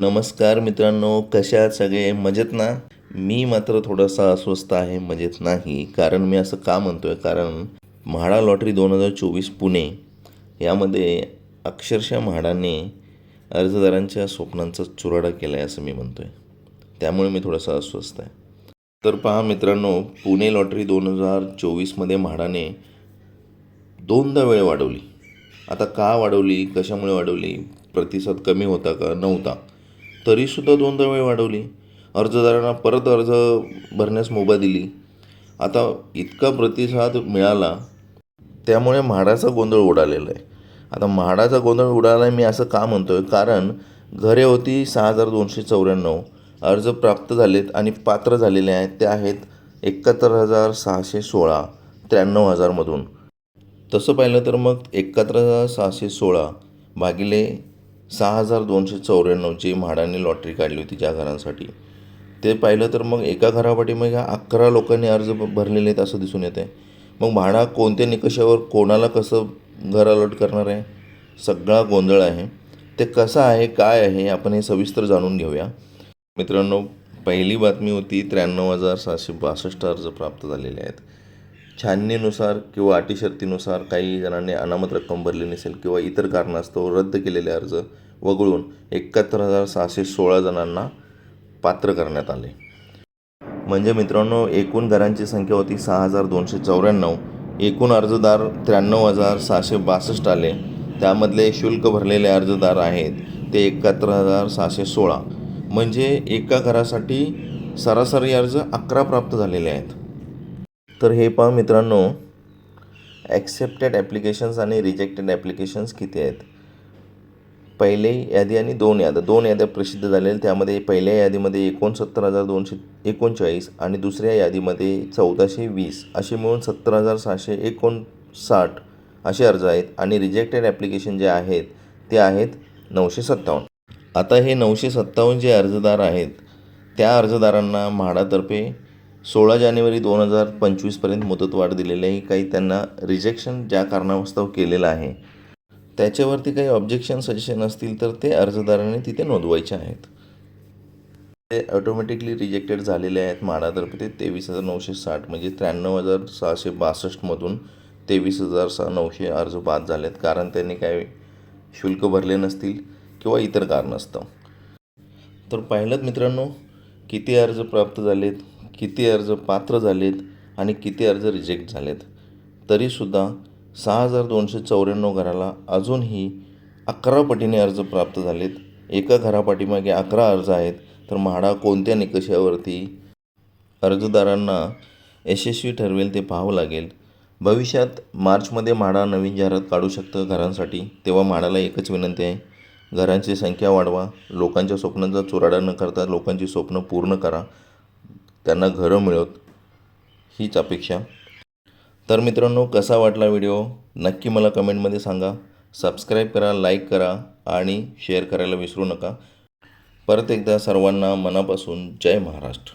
नमस्कार मित्रांनो कशा सगळे? मजेत ना? मी मात्र थोडासा अस्वस्थ आहे मजेत नाही. कारण मी असं का म्हणतो आहे कारण म्हाडा लॉटरी दोन हजार चोवीस पुणे यामध्ये अक्षरशः म्हाडाने अर्जदारांच्या स्वप्नांचा चुराडा केला आहे असं मी म्हणतो आहे त्यामुळे मी थोडासा अस्वस्थ आहे. तर पहा मित्रांनो पुणे लॉटरी दोन हजार चोवीसमध्ये म्हाडाने दोनदा वेळ वाढवली. आता का वाढवली? कशामुळे वाढवली? प्रतिसाद कमी होता का? नव्हता. तरीसुद्धा दोनदा वेळ वाढवली. अर्जदारांना परत अर्ज भरण्यास मुभा दिली. आता इतका प्रतिसाद मिळाला त्यामुळे म्हाडाचा गोंधळ उडालेला आहे. आता म्हाडाचा गोंधळ उडाला आहे मी असं का म्हणतो आहे कारण घरे होती सहा हजार दोनशे चौऱ्याण्णव. अर्ज प्राप्त झालेत आणि पात्र झालेले आहेत. ते आहेत एकाहत्तर हजार सहाशे सोळा त्र्याण्णव हजारमधून तसं पाहिलं तर मग एकाहत्तर हजार सहाशे सोळा भागिले सहा हजार दोनशे चौऱ्याण्णवची म्हाडाने लॉटरी काढली होती ज्या घरांसाठी. ते पाहिलं तर मग एका घरापाठी मग ह्या अकरा लोकांनी अर्ज भरलेले आहेत असं दिसून येतं आहे मग म्हाडा कोणत्या निकषावर कोणाला कसं घर अलॉट करणार आहे? सगळा गोंधळ आहे. ते कसं आहे? काय आहे? आपण हे सविस्तर जाणून घेऊया. मित्रांनो पहिली बातमी होती त्र्याण्णव हजार सहाशे बासष्ट अर्ज प्राप्त झालेले आहेत. छाननीनुसार किंवा अटी शर्तीनुसार काही जणांनी अनामत रक्कम भरली नसेल किंवा इतर कारणास्तव रद्द केलेले अर्ज वगळून एकाहत्तर हजार सहाशे सोळा जणांना पात्र करण्यात आले. म्हणजे मित्रांनो एकूण घरांची संख्या होती सहा हजार दोनशे चौऱ्याण्णव. एकूण अर्जदार त्र्याण्णव हजार सहाशे बासष्ट आले. त्यामधले शुल्क भरलेले अर्जदार आहेत ते एकाहत्तर हजार सहाशे सोळा. म्हणजे एका घरासाठी सरासरी अर्ज अकरा प्राप्त झालेले आहेत. तर हे पहा मित्रांनो ॲक्सेप्टेड ॲप्लिकेशन्स आणि रिजेक्टेड ॲप्लिकेशन्स किती आहेत? पहिले यादी आणि दोन याद्या. दोन याद्या प्रसिद्ध झालेल्या त्यामध्ये पहिल्या यादीमध्ये एकोणसत्तर हजार दोनशे एकोणचाळीस आणि दुसऱ्या यादीमध्ये चौदाशे वीस. असे मिळून सत्तर हजार सहाशे एकोणसाठ असे अर्ज आहेत आणि रिजेक्टेड ॲप्लिकेशन जे आहेत ते आहेत नऊशे सत्तावन्न. आता हे नऊशे सत्तावन्न जे अर्जदार आहेत त्या अर्जदारांना म्हाडातर्फे सोळा जानेवारी दोन हजार पंचवीसपर्यंत मुदतवाढ दिलेली आहे काही त्यांना रिजेक्शन ज्या कारणास्तव केलेलं आहे. त्याच्यावरती काही ऑब्जेक्शन सजेशन असतील तर ते अर्जदाराने तिथे नोंदवायचे आहेत. ते ऑटोमॅटिकली रिजेक्टेड झालेले आहेत म्हाडातर्फे ते तेवीस हजार नऊशे साठ म्हणजे त्र्याण्णव हजार सहाशे बासष्टमधून तेवीस हजार सहा नऊशे अर्ज बाद झालेत. कारण त्यांनी काही शुल्क भरले नसतील किंवा इतर कारण असतं तर पाहिलं मित्रांनो किती अर्ज प्राप्त झालेत? किती अर्ज पात्र झालेत आणि किती अर्ज रिजेक्ट झालेत. तरीसुद्धा सहा हजार दोनशे चौऱ्याण्णव घराला अजूनही अकरा पटीने अर्ज प्राप्त झालेत. एका घरापाठीमागे अकरा अर्ज आहेत तर म्हाडा कोणत्या निकषावरती अर्जदारांना यशस्वी ठरवेल ते पाहावं लागेल. भविष्यात मार्चमध्ये म्हाडा नवीन जाहिरात काढू शकतं घरांसाठी तेव्हा म्हाडाला एकच विनंती आहे. घरांची संख्या वाढवा लोकांच्या स्वप्नांचा चुराडा न करता लोकांची स्वप्न पूर्ण करा. त्यांना घरं मिळत हीच अपेक्षा. तर मित्रांनो कसा वाटला व्हिडिओ? नक्की मला कमेंटमध्ये सांगा. सबस्क्राईब करा लाईक करा आणि शेअर करायला विसरू नका. परत एकदा सर्वांना मनापासून जय महाराष्ट्र.